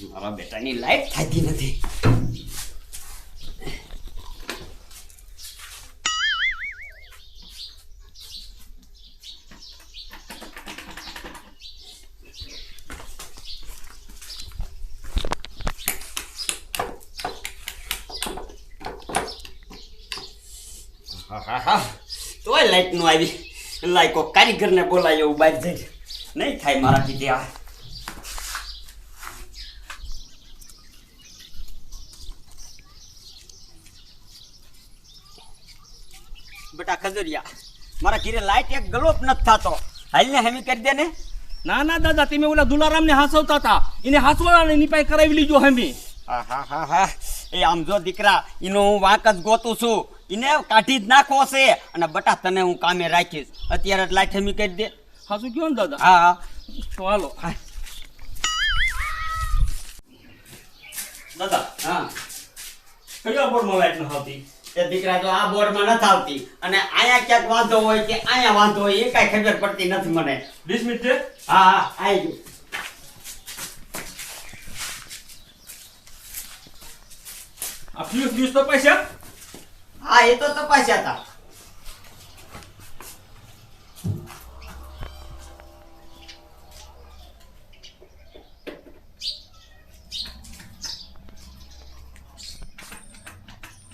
મારા બેટાની લાઈફ થતી નથી. લાઈટનું આવી. લાઈકો કારીગરને બોલાય બહાર જઈ નહીં થાય મારા તે આ બેટા ખજરિયા. મારા ઘીરે લાઈટ એક ગલોપ નથી થતો. હાલને હેમી કરી દે ને. ના ના દાદા તમે ઓલા દુલારામ ને હાસવતા હતા. એને હાસવાળાને નિપાય કરાવી લીજો હેમી. હા હા હા એ આમ જો દીકરા એનો હું વાંક જ ગોતું છું. એને કાઢી જ નાખવો છે. અને બટા તને હું કામે રાખીશ. અત્યારે લાઈટ હેમી કરી દે. હાસુ કયો ને દાદા? હા હા. તો હાલો. દાદા હા. કયા બોર્ડમાં લાઈટ ન એ દીકરા તો આ બોર્ડમાં નથી આવતી. અને અહીંયા ક્યાંક વાંધો હોય કે અહીંયા વાંધો હોય એ કાંઈ ખબર પડતી નથી મને. વીસ મિનિટ છે? હા હા આવી ગયું. આ ફ્યુઝ ફ્યુઝ તપાસ્યા? હા એ તો તપાસ્યા હતા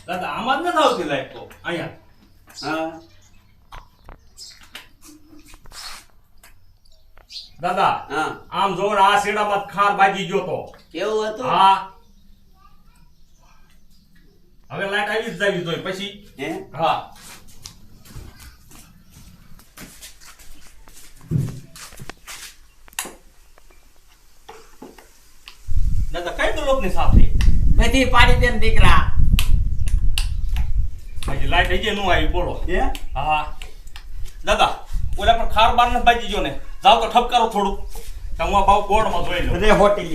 દાદા આમાં જ નથી આવતી લાઈટ તો અહીંયા. હા. દાદા હા. આમ જો આ શેડામાં ખાર બાજી ગયો તો. કેવું હતું? હા. હવે લાઈટ આવી જ જાવી જોઈએ. પછી? હે? હા. દાદા કઈ દુલોકની સાથે? બધી પાડી દે દીકરા. હજી લાઈટ હજી નું આવી બોલો હે હા દાદા ઓલા પણ ખાર બાર ને બાજી ગયો ને જાવ તો ઠપકારો થોડું હું આ ભાવ બોર્ડમાં જોઈ લઉં રે હોટેલ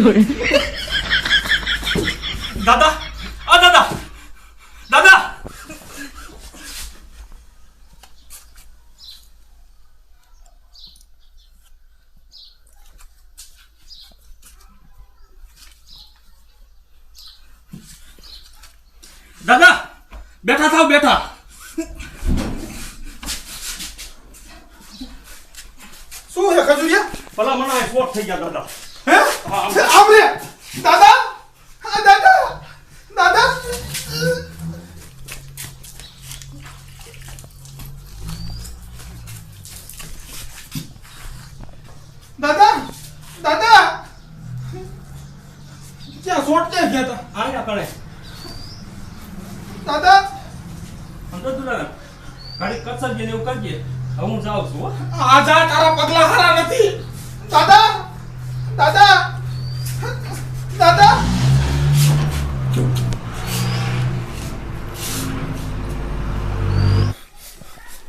એમ દાદા આ દાદા દાદા દાદા બેઠા થાવ બેઠા શું છે ખજુરિયા ભલા મને સ્પોટ થઈ ગયા દાદા હે હા, આમ. આપણે દાદા હા દાદા દાદા. દાદા દાદા. ક્યાં શોટ ક્યાં ગયા હતા આયા કણે દાદા. અંદર દુલારા ગાડી કચર ગઈ ને એવું કરજે. હવે હું જાઉં છું. આ જા તારા પગલા હારા નથી. દાદા દાદા દાદા.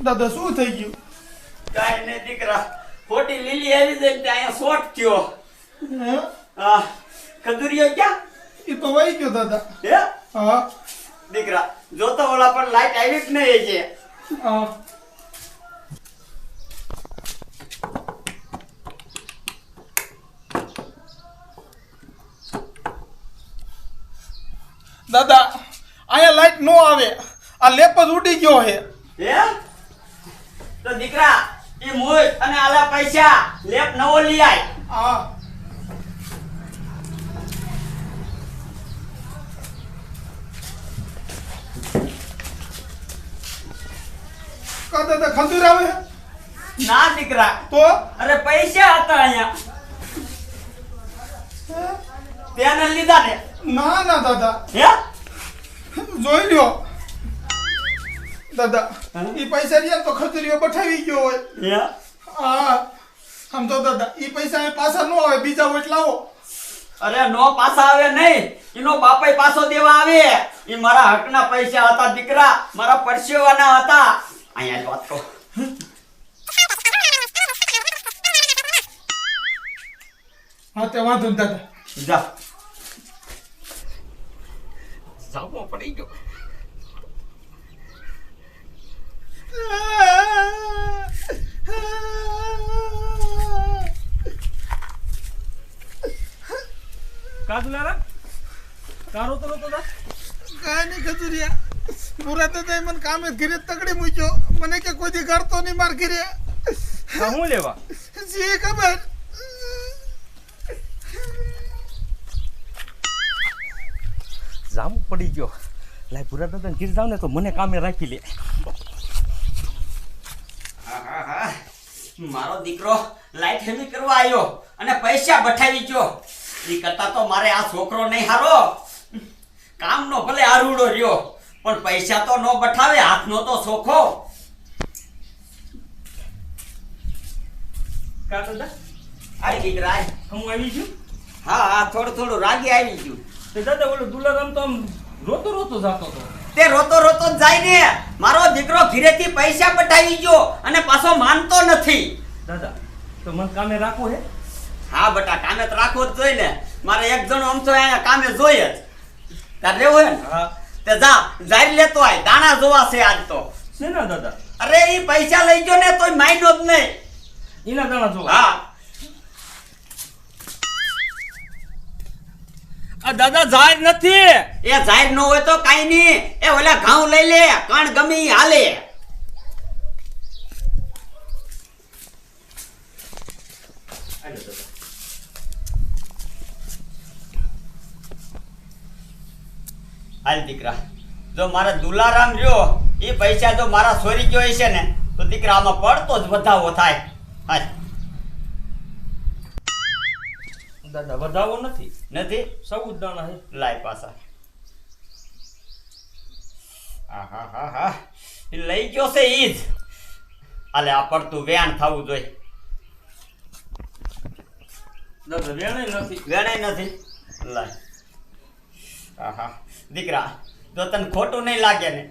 દાદા શું થઈ ગયું? કાઈ નહીં દીકરા ખોટી લીલી આવી જાય ને અહીંયા શોર્ટ થયો. હે? ખજુરિયો ક્યાં? એ તો વહી ગયો દાદા. હે? હા. દીકરા જોતો ઓલા પણ લાઈટ આવી જ નહીં છે હા. દાદા અહીંયા લાઈટ નો આવે. આ લેપ જ ઉડી ગયો હે હે? દીકરા એ મોય અને આલા પૈસા. લેપ નવો લઈ આય. હા. દાદા ખંજૂર આવે? ના દીકરા. તો? અરે પૈસા હતા અહીંયા. તેને લીધા ને. ના ના દાદા. હે? જોઈ લ્યો. દાદા ઈ પૈસા રહ્યા તો ખજૂરીઓ બઠાવી ગયો હોય. હા આમ તો દાદા એ પૈસા પાછા નો આવે બીજા હોય લાવો અરે નો પાછા આવે નહીં. એનો બાપાય પાછો દેવા આવે. એ મારા હકના પૈસા હતા દીકરા. મારા પરસેવાના હતા. અહીંયા જ વાત કરો હા તે વાંધો દાદા. જા. જાવો પડી ગયો. કાજુલારા કારો તો નતો તા કાંઈ નહીં ખજુરિયા પૂરા તો જાય મને કામે ઘરે તકડી મૂક્યો મને કે કોઈ દી કરતો નહીં માર ઘરે કા હું લેવા જે ખબર જામ પડી ગયો લાય પૂરા દાદા ગીર જાવ ને તો મને કામે રાખી લે આહાહા. મારો દીકરો લાઈટ હેવી કરવા આવ્યો અને પૈસા બઠાવી ગયો. એ કરતા તો મારે આ છોકરો નહીં હારો. કામનો ભલે આરૂડો રહ્યો પણ પૈસા તો ન બઠાવે હાથનો તો સોખો. કા દાદા? આય દીકરા. હું આવી છું હા હા થોડું થોડું રાગી આવી ગયું. દાદા ઓલો દુલારામ તો આમ રોતો રોતો જતો હતો. તે રોતો રોતો જાય ને. મારો દીકરો ઘીરેથી પૈસા બઠાવી ગયો અને પાછો માનતો નથી. દાદા તો મને કામે રાખો હે? હા બટા કામે તો રાખવો જ જોઈએ ને. મારે એક જણો આમ તો અહીંયા કામે જોઈએ જ. તાર લેવું હે ને? હા. તે જા જારી લેતો આય. દાણા જોવા છે આજ તો. શેના દાદા? અરે એ પૈસા લઈ ગયો ને તોય માયનો જ નહીં. એના દાણા જોવા? હા. આ દાદા જાહેર નથી. એ જાહેર ન હોય તો કાઈ નહીં. એ ઓલા ઘઉં લઈ લે, કણ ગમી હાલે. હાલ દીકરા, જો મારા દુલારામ રહ્યો, એ પૈસા જો મારા સોરી ગયો હશે ને, તો દીકરા આમાં પડતો જ વધાવો થાય. હાલ. દાદા વધાવો નથી. નથી? સૌ દાણા હે. લાય પાછા. હા હા. લઈ ગયો છે ઈ જ. આલે આ પડતું વેણ થવું જોઈએ. દાદા વેણે નથી. વેણાય નથી? લાય. આહા. દીકરા જો તને ખોટું નહીં લાગે ને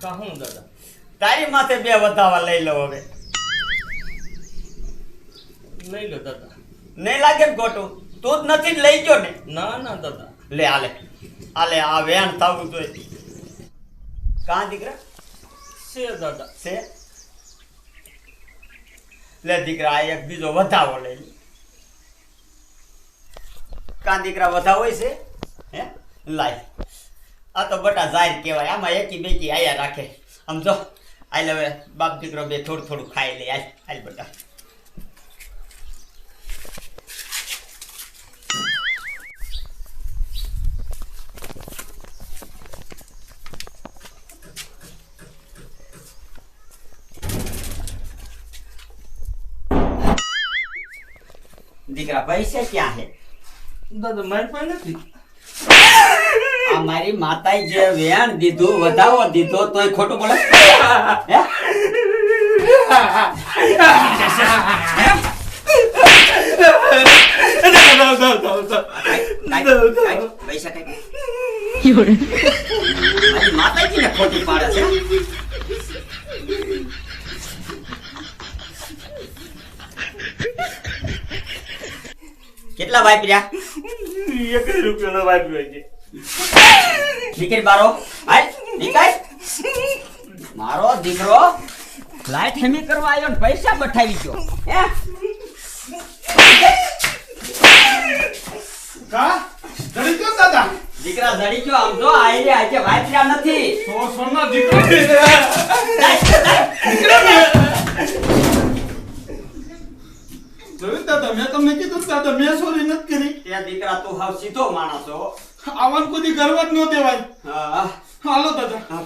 તો હું દાદા? તારી માથે બે વધાવા લઈ લો હવે. લઈ લો દાદા. નહીં લાગે ને ખોટું? તું જ નથી લઈ ગયો ને. ના ના દાદા. લે આલે. આલે આ વેણ થવું જોઈએ. કાં દીકરા? છે દાદા. છે? લે દીકરા આ એક બીજો વધાવો લઈ લે. કાં દીકરા વધાવો છે? હે? લાય. આ તો બટા જાહેર કહેવાય. આમાં એકી બેકી આયા રાખે. આમ જો આઈ હવે બાપ દીકરો બે થોડું થોડું ખાઈ લે. આઈ આય બટા. દીકરા પૈસા ક્યાં હે દાદા મારી પાસે નથી. અમારી મારી માતાએ જે વેણ દીધું વધાવો દીધો તોય ખોટું બોલે. પૈસા કઈ માતાજી ને ખોટી પાડે છે. કેટલા વાપર્યા એક રૂપિયાનો વાપર્યો છે. દીકરી બારો હાલ નીકળ મારો દીકરો લાઈટ હેમી કરવા આવ્યો ને પૈસા બઠાવી ગયો. હે? કા? જડી ગયો દાદા? દીકરા જડી ગયો આમ જો આઈને આજે રહ્યા નથી. સો સોના દીકરો જોયું દાદા મેં તમને કીધું દાદા મેં સોરી નથી કરી. તે દીકરા તું હાવ સીધો માણસ હો. આવવાનું કોઈ દી કરવા જ ન દેવાય. હા. હાલો દાદા. હા.